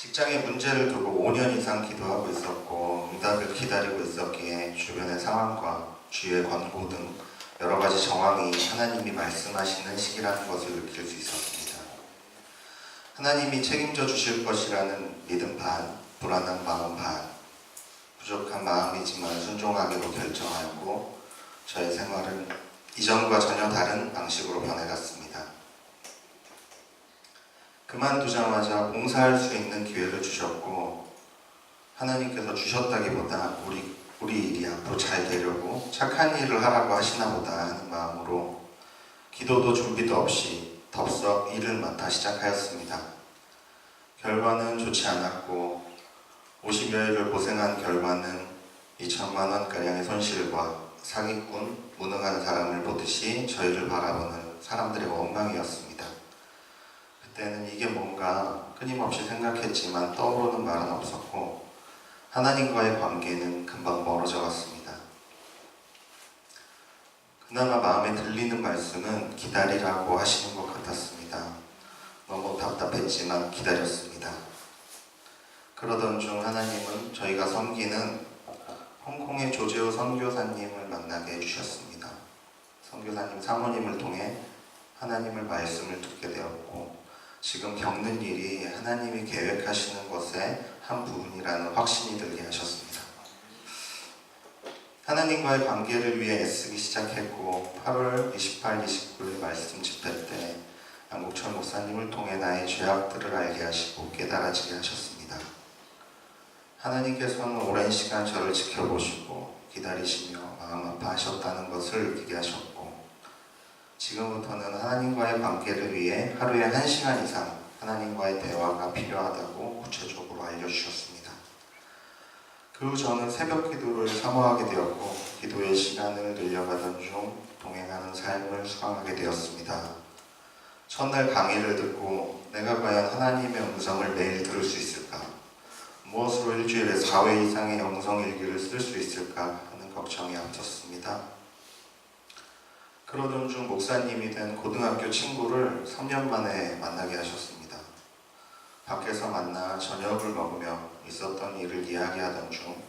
직장의 문제를 두고 5년 이상 기도하고 있었고 응답을 기다리고 있었기에 주변의 상황과 주의 권고 등 여러 가지 정황이 하나님이 말씀하시는 시기라는 것을 느낄 수 있었습니다. 하나님이 책임져 주실 것이라는 믿음 반, 불안한 마음 반, 부족한 마음이지만 순종하기로 결정하였고 저의 생활은 이전과 전혀 다른 방식으로 변해갔습니다. 그만두자마자 봉사할 수 있는 기회를 주셨고 하나님께서 주셨다기보다 우리 우리 일이 앞으로 잘 되려고 착한 일을 하라고 하시나 보다 하는 마음으로 기도도 준비도 없이 덥석 일을 맡아 시작하였습니다. 결과는 좋지 않았고 50여일을 고생한 결과는 2천만 원가량의 손실과 사기꾼, 무능한 사람을 보듯이 저희를 바라보는 사람들의 원망이었습니다. 그때는 이게 뭔가 끊임없이 생각했지만 떠오르는 말은 없었고 하나님과의 관계는 금방 멀어져 갔습니다. 그나마 마음에 들리는 말씀은 기다리라고 하시는 것 같았습니다. 너무 답답했지만 기다렸습니다. 그러던 중 하나님은 저희가 섬기는 홍콩의 조재호 선교사님을 만나게 해주셨습니다. 선교사님 사모님을 통해 하나님을 말씀을 듣게 되었고 지금 겪는 일이 하나님이 계획하시는 것의 한 부분이라는 확신이 들게 하셨습니다. 하나님과의 관계를 위해 애쓰기 시작했고 8월 28, 29일 말씀 집회 때 양국철 목사님을 통해 나의 죄악들을 알게 하시고 깨달아지게 하셨습니다. 하나님께서는 오랜 시간 저를 지켜보시고 기다리시며 마음 아파하셨다는 것을 느끼게 하셨고 지금부터는 하나님과의 관계를 위해 하루에 한 시간 이상 하나님과의 대화가 필요하다고 구체적으로 알려주셨습니다. 그 후 저는 새벽 기도를 사모하게 되었고 기도의 시간을 늘려가던 중 동행하는 삶을 수강하게 되었습니다. 첫날 강의를 듣고 내가 과연 하나님의 음성을 매일 들을 수 있을까? 무엇으로 일주일에 4회 이상의 영성 일기를 쓸 수 있을까 하는 걱정이 앞섰습니다. 그러던 중 목사님이 된 고등학교 친구를 3년 만에 만나게 하셨습니다. 밖에서 만나 저녁을 먹으며 있었던 일을 이야기하던 중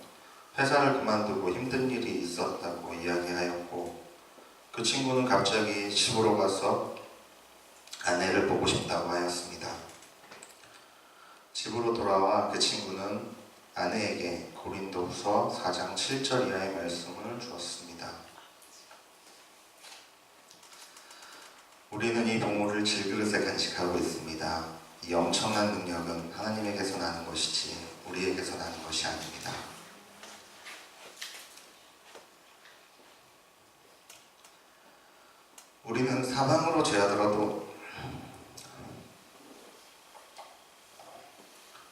회사를 그만두고 힘든 일이 있었다고 이야기하였고 그 친구는 갑자기 집으로 가서 아내를 보고 싶다고 하였습니다. 집으로 돌아와 그 친구는 아내에게 고린도후서 4장 7절 이하의 말씀을 주었습니다. 우리는 이 보물을 질그릇에 간직하고 있습니다. 이 엄청난 능력은 하나님에게서 나는 것이지 우리에게서 나는 것이 아닙니다. 우리는 사방으로 죄하더라도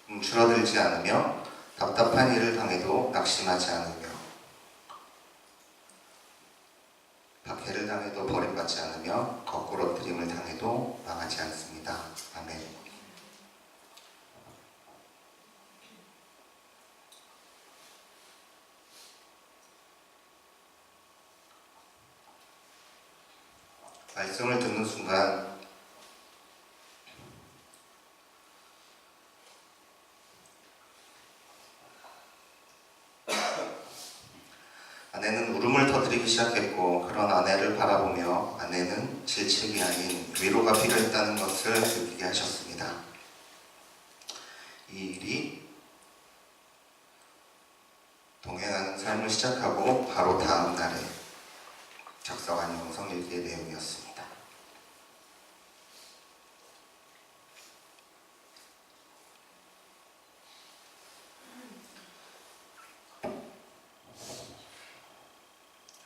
움츠러들지 않으며 답답한 일을 당해도 낙심하지 않으며 박해를 당해도 버림받지 않으며 거꾸러뜨림을 당해도 망하지 않습니다. 아멘. 말씀을 듣는 순간 아내는 울음을 터뜨리기 시작했고 그런 아내를 바라보며 아내는 질책이 아닌 위로가 필요했다는 것을 느끼게 하셨습니다. 이 일이 동행하는 삶을 시작하고 바로 다음 날에 작성한 영성일기의 내용이었습니다.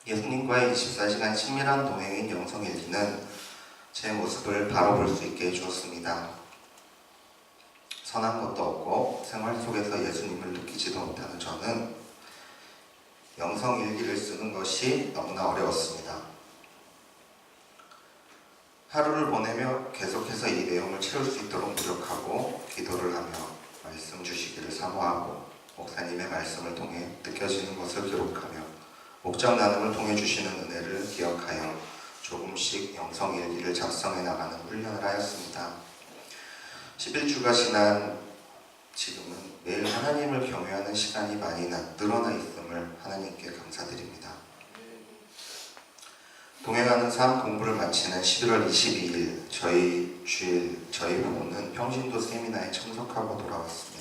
예수님과의 24시간 친밀한 동행인 영성일기는 제 모습을 바로 볼 수 있게 해주었습니다. 선한 것도 없고 생활 속에서 예수님을 느끼지도 못하는 저는 영성일기를 쓰는 것이 너무나 어려웠습니다. 하루를 보내며 계속해서 이 내용을 채울 수 있도록 노력하고 기도를 하며 말씀 주시기를 사모하고 목사님의 말씀을 통해 느껴지는 것을 기록하며 목장 나눔을 통해 주시는 은혜를 기억하여 조금씩 영성 일기를 작성해 나가는 훈련을 하였습니다. 11주가 지난 지금은 매일 하나님을 경외하는 시간이 많이 나- 늘어나 있음을 하나님께 감사드립니다. 동행하는 삶 공부를 마치는 11월 22일 저희 주일 저희 부부는 평신도 세미나에 참석하고 돌아왔습니다.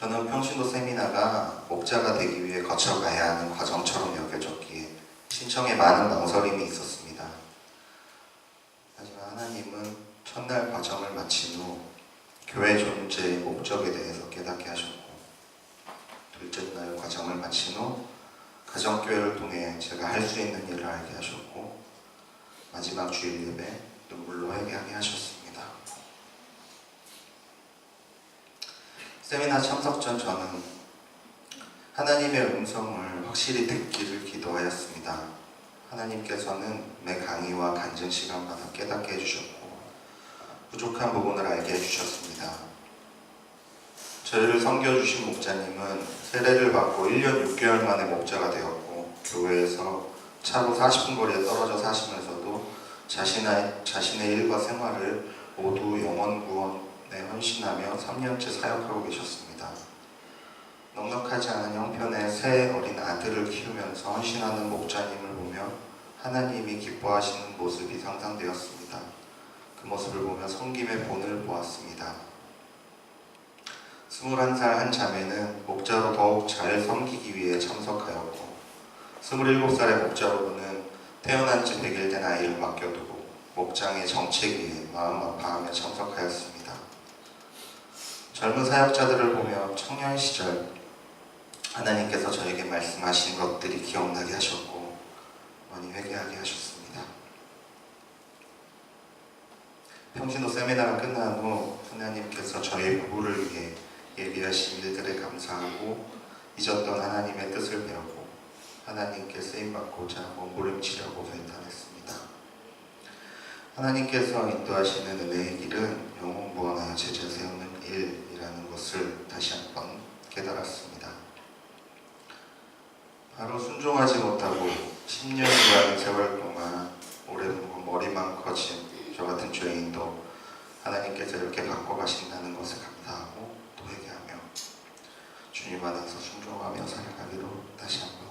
저는 평신도 세미나가 목자가 되기 위해 거쳐가야 하는 과정처럼 여겨졌기에 신청에 많은 망설임이 있었습니다. 하지만 하나님은 첫날 과정을 마친 후 교회 존재의 목적에 대해서 깨닫게 하셨고 둘째 날 과정을 마친 후 가정교회를 통해 제가 할 수 있는 일을 알게 하셨고 마지막 주일 예배 눈물로 회개하게 하셨습니다. 세미나 참석 전 저는 하나님의 음성을 확실히 듣기를 기도하였습니다. 하나님께서는 매 강의와 간증 시간마다 깨닫게 해주셨고 부족한 부분을 알게 해주셨습니다. 저희를 섬겨주신 목자님은 세례를 받고 1년 6개월 만에 목자가 되었고 교회에서 차로 40분 거리에 떨어져 사시면서도 자신의, 자신의 일과 생활을 모두 영원 구원 에 헌신하며 3년째 사역하고 계셨습니다. 넉넉하지 않은 형편의 새 어린 아들을 키우면서 헌신하는 목자님을 보며 하나님이 기뻐하시는 모습이 상상되었습니다. 그 모습을 보며 섬김의 본을 보았습니다. 21살 한 자매는 목자로 더욱 잘 섬기기 위해 참석하였고 27살의 목자로는 태어난 지 100일 된 아이를 맡겨두고 목장의 정책 위에 마음 아파하며 참석하였습니다. 젊은 사역자들을 보며 청년 시절 하나님께서 저에게 말씀하신 것들이 기억나게 하셨고 많이 회개하게 하셨습니다. 평신도 세미나가 끝난 후 하나님께서 저희 부부를 위해 예비하신 일들에 감사하고 잊었던 하나님의 뜻을 배우고 하나님께 쓰임받고자 몸부림치려고 결단했습니다. 하나님께서 인도하시는 은혜의 길은 영웅무원하여 제자 세우는 일이라는 것을 다시 한번 깨달았습니다. 바로 순종하지 못하고 10년이라는 세월 동안 오래 보고 머리만 커진 저 같은 죄인도 하나님께서 이렇게 바꿔가신다는 것을 감사하고 또 회개하며 주님 안에서 순종하며 살아가기로 다시 한번